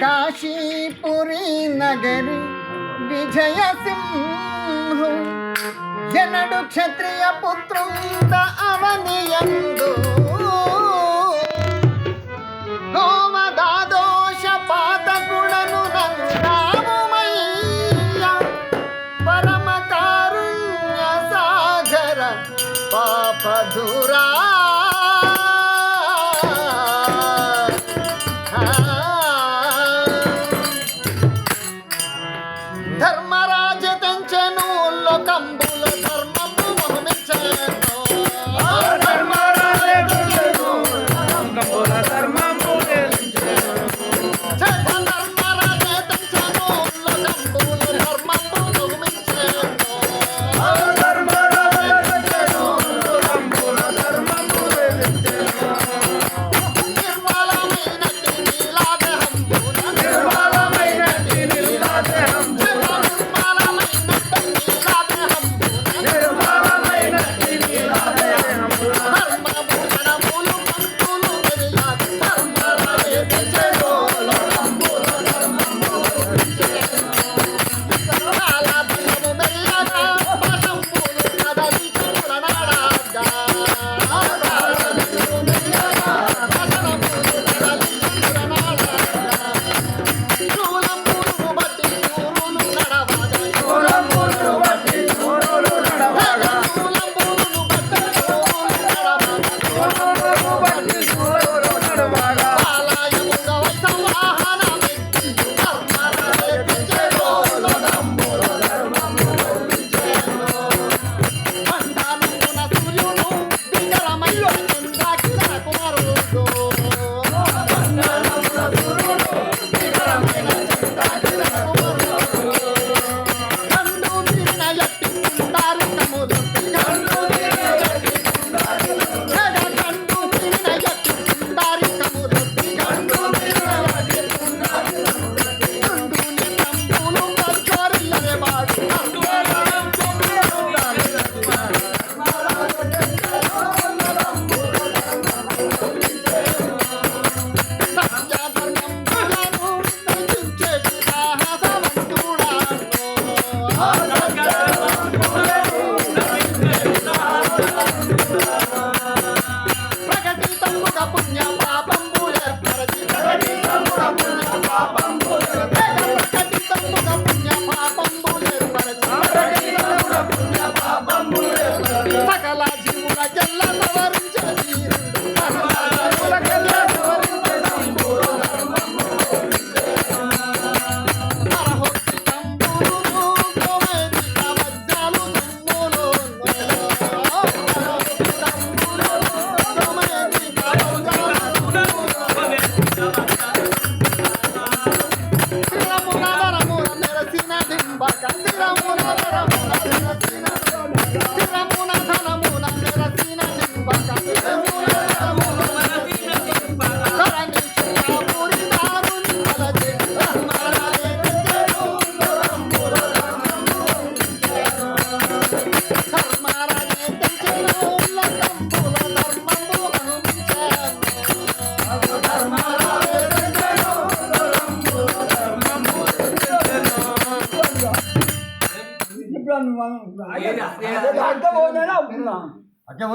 కాశీపురి నగరి విజయ సింహు. జనడు క్షత్రియ పుత్రుంద అవనియందు. मधुरा అట్ట పోయినా